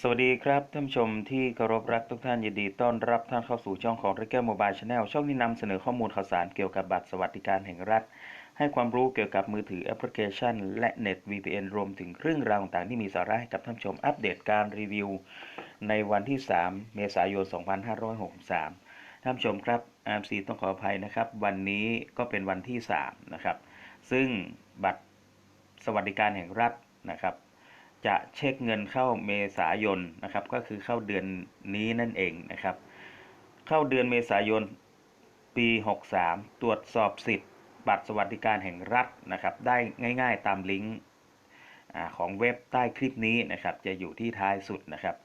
สวัสดีครับท่านผู้ชมที่เคารพรักทุกท่านยินดีต้อนรับท่านเข้าสู่ช่องของ r e g เก m o b i l e Channel ช่องที่นำเสนอข้อมูลข่าวสารเกี่ยวกับบัตรสวัสดิการแห่งรัฐ ให้ความรู้เกี่ยวกับมือถือแอปพลิเคชัน และเน็ต VPN รวมถึงเรื่องราวต่างๆที่มีสาระให้กับท่านผู้ชมอัปเดตการรีวิว ในวันที่ 3 เมษายน 2563 ท่านผู้ชมครับ RMC ต้องขออภัยนะครับ วันนี้ก็เป็นวันที่ 3 นะครับ ซึ่งบัตรสวัสดิการแห่งรัฐนะครับ จะเช็คเงินเข้าเมษายนนะครับ ก็คือเข้าเดือนนี้นั่นเองนะครับ เข้าเดือนเมษายนปี 63 ตรวจสอบสิทธิ์ บัตรสวัสดิการแห่งรัฐนะครับ ได้ง่าย ๆ ตามลิงก์ของเว็บใต้คลิปนี้นะครับ จะอยู่ที่ท้ายสุดนะครับ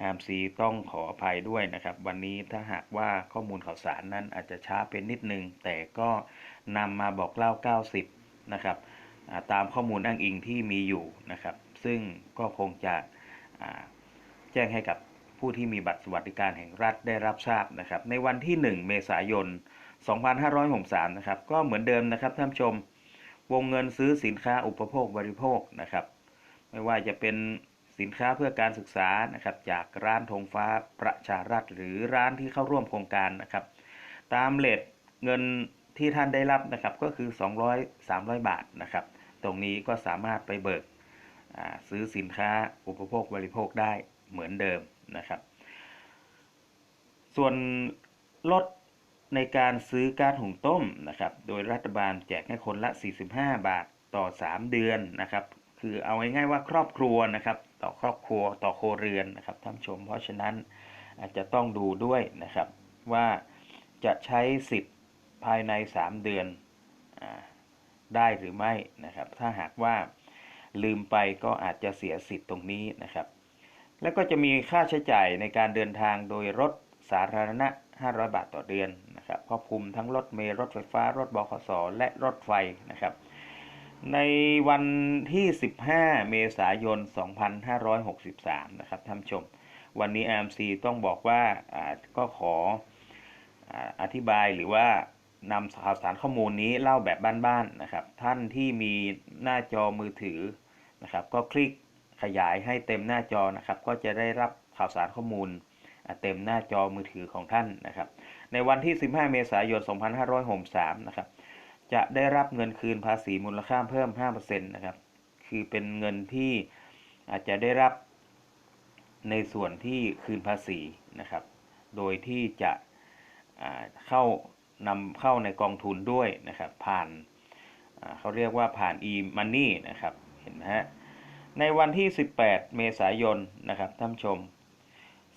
อามซีต้องขออภัยด้วยนะครับ วันนี้ถ้าหากว่าข้อมูลข่าวสารนั้นอาจจะช้าเป็นนิดนึง แต่ก็นำมาบอกเล่า 90 นะครับตามข้อมูลอ้างอิงที่มีอยู่นะครับ ซึ่งก็คงจะแจ้งให้กับผู้ที่มีบัตรสวัสดิการแห่งรัฐได้รับทราบนะครับ ในวันที่ 1 เมษายน 2563 นะครับ ก็เหมือนเดิมนะครับท่านชม วงเงินซื้อสินค้าอุปโภคบริโภคนะครับ ไม่ว่าจะเป็นสินค้าเพื่อการศึกษานะครับจากร้านธงฟ้าประชารัฐหรือร้านที่เข้าร่วมโครงการนะครับ ตามเลทเงินที่ท่านได้รับนะครับก็คือ 200 300 บาทนะครับ ตรงนี้ก็สามารถไปเบิก ซื้อสินค้าอุปโภคบริโภคได้เหมือนเดิมนะครับ ส่วนลดในการซื้อก๊าซหุงต้มนะครับ โดยรัฐบาลแจกให้คนละ 45 บาทต่อ 3 เดือนนะครับ คือเอาง่ายๆว่าครอบครัวนะครับ ต่อครอบครัวต่อโครวเรือนนะครับท่านชม เพราะฉะนั้นอาจจะต้องดูด้วยนะครับว่าจะใช้สิทธิ์ภายใน 3 เดือนอได้หรือไม่นะครับ ถ้าหากว่า ลืมไปก็อาจจะเสียสิทธิ์ตรงนี้นะครับ แล้วก็จะมีค่าใช้จ่ายในการเดินทางโดยรถสาธารณะ 500 บาทต่อเดือนนะครับครอบคลุมทั้งรถเมล์รถไฟฟ้า รถบขสและรถไฟนะครับ ในวันที่ 15 เมษายน 2563 นะครับท่านชม วันนี้ AMC ต้องบอกว่าก็ขออธิบายหรือว่านำข่าวสารข้อมูลนี้เล่าแบบบ้านๆนะครับ ท่านที่มีหน้าจอมือถือ นะครับ ก็คลิกขยายให้เต็มหน้าจอนะครับ ก็จะได้รับข่าวสารข้อมูลเต็มหน้าจอมือถือของท่านนะครับ ในวันที่ 15 เมษายน 2563 นะครับ จะได้รับเงินคืนภาษีมูลค่าเพิ่ม 5%นะครับ คือเป็นเงินที่อาจจะได้รับในส่วนที่คืนภาษีนะครับ โดยที่จะเข้านำเข้าในกองทุนด้วยนะครับ ผ่านเขาเรียกว่าผ่าน e-money นะครับ เห็นไหมฮะในวันที่ 18 เมษายนนะครับท่านชม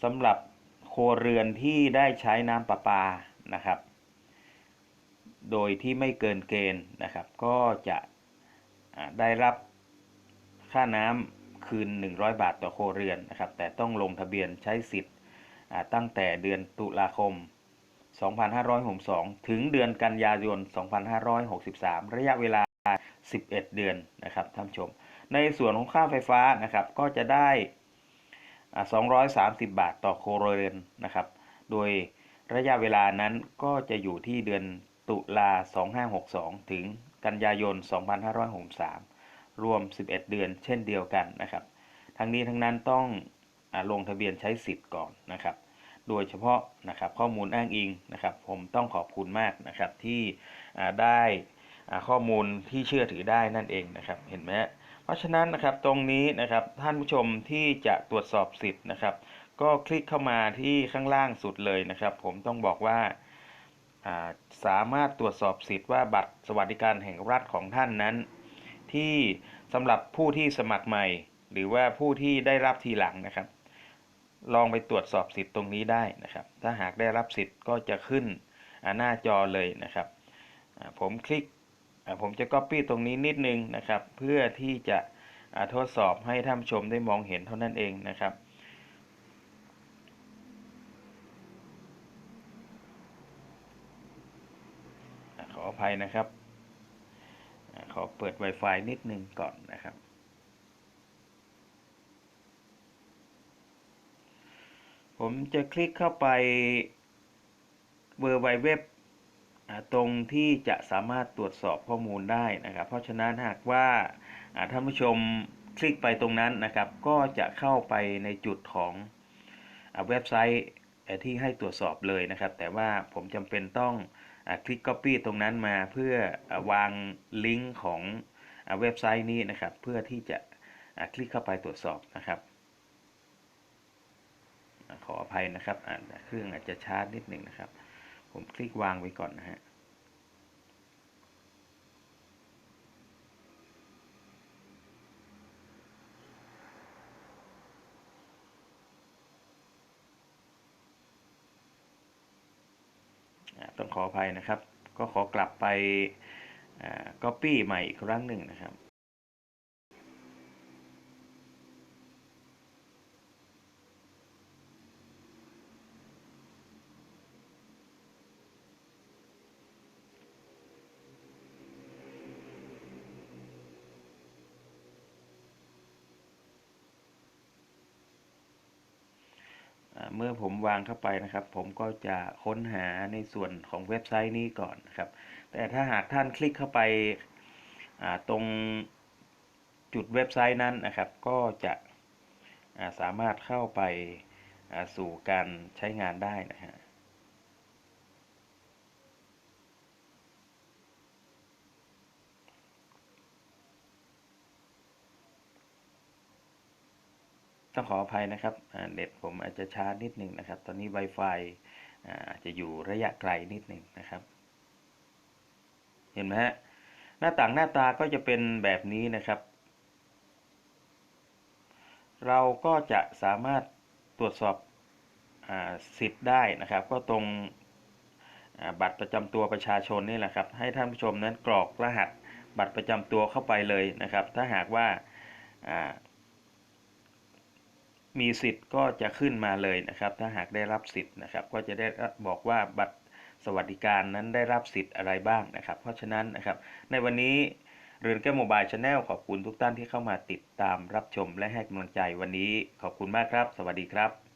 สำหรับโครัวเรือนที่ได้ใช้น้ำประปานะครับ โดยที่ไม่เกินเกณฑ์นะครับ ก็จะได้รับค่าน้ำคืน 100 บาทต่อโครัวเรือนนะครับ แต่ต้องลงทะเบียนใช้สิทธิ์ตั้งแต่เดือนตุลาคม 2562 ถึงเดือนกันยายน 2563 ระยะเวลา 11 เดือนนะครับท่านชม ในส่วนของค่าไฟฟ้านะครับก็จะได้อ่า230 บาทต่อโครเรือนนะครับ โดยระยะเวลานั้นก็จะอยู่ที่เดือนตุลา 2562 ถึงกันยายน 2563 รวม 11 เดือนเช่นเดียวกันนะครับ ทั้งนี้ทั้งนั้นต้องอลงทะเบียนใช้สิทธิ์ก่อนนะครับ โดยเฉพาะนะครับข้อมูลอ้างอิงนะครับ ผมต้องขอบคุณมากนะครับที่ได้ ข้อมูลที่เชื่อถือได้นั่นเองนะครับ เห็นไหมเพราะฉะนั้นนะครับตรงนี้นะครับท่านผู้ชมที่จะตรวจสอบสิทธิ์นะครับ ก็คลิกเข้ามาที่ข้างล่างสุดเลยนะครับ ผมต้องบอกว่าสามารถตรวจสอบสิทธิ์ว่าบัตรสวัสดิการแห่งรัฐของท่านนั้น ที่สำหรับผู้ที่สมัครใหม่ หรือว่าผู้ที่ได้รับทีหลังนะครับ ลองไปตรวจสอบสิทธิ์ตรงนี้ได้นะครับ ถ้าหากได้รับสิทธิ์ก็จะขึ้นหน้าจอเลยนะครับผมคลิก ผมจะ Copy ตรงนี้นิดนึงนะครับ เพื่อที่จะทดสอบให้ท่านชมได้มองเห็นเท่านั้นเองนะครับขออภัยนะครับ ขอเปิด Wi-Fi นิดนึงก่อนนะครับผมจะคลิกเข้าไป w w w อ่า ตรงที่จะสามารถตรวจสอบข้อมูลได้นะครับ เพราะฉะนั้นหากว่าท่านผู้ชมคลิกไปตรงนั้นนะครับ ก็จะเข้าไปในจุดของเว็บไซต์ที่ให้ตรวจสอบเลยนะครับ แต่ว่าผมจำเป็นต้องคลิก Copy ตรงนั้นมาเพื่อวางลิงก์ของเว็บไซต์นี้นะครับ เพื่อที่จะคลิกเข้าไปตรวจสอบนะครับขออภัยนะครับเครื่องอาจจะช้านิดหนึ่งนะครับ ผมคลิกวางไว้ก่อนนะฮะ ต้องขออภัยนะครับ ก็ขอกลับไป copy ใหม่อีกครั้งหนึ่งนะครับ เมื่อผมวางเข้าไปนะครับ ผมก็จะค้นหาในส่วนของเว็บไซต์นี้ก่อนนะครับ แต่ถ้าหากท่านคลิกเข้าไปาตรงจุดเว็บไซต์นั้นนะครับ ก็จะาสามารถเข้าไปาสู่การใช้งานได้นะฮะ ต้องขออภัยนะครับเน็ตผมอาจจะช้านิดหนึ่งนะครับ ตอนนี้ Wi-Fi อาจจะอยู่ระยะไกลนิดหนึ่งนะครับ เห็นไหมฮะหน้าต่างหน้าตาก็จะเป็นแบบนี้นะครับ เราก็จะสามารถตรวจสอบอสิทธิ์ได้นะครับ ก็ตรงบัตรประจำตัวประชาชนนี่แหละครับ ให้ท่านผู้ชมนั้นกรอกรหัสบัตรประจำตัวเข้าไปเลยนะครับ ถ้าหากว่า มีสิทธิ์ก็จะขึ้นมาเลยนะครับ ถ้าหากได้รับสิทธิ์นะครับ ก็จะได้บอกว่าบัตรสวัสดิการนั้นได้รับสิทธิ์อะไรบ้างนะครับ เพราะฉะนั้นนะครับ ในวันนี้เรือนแก้วโมบายชาแนลขอบคุณทุกท่านที่เข้ามาติดตามรับชมและให้กำลังใจวันนี้ขอบคุณมากครับ สวัสดีครับ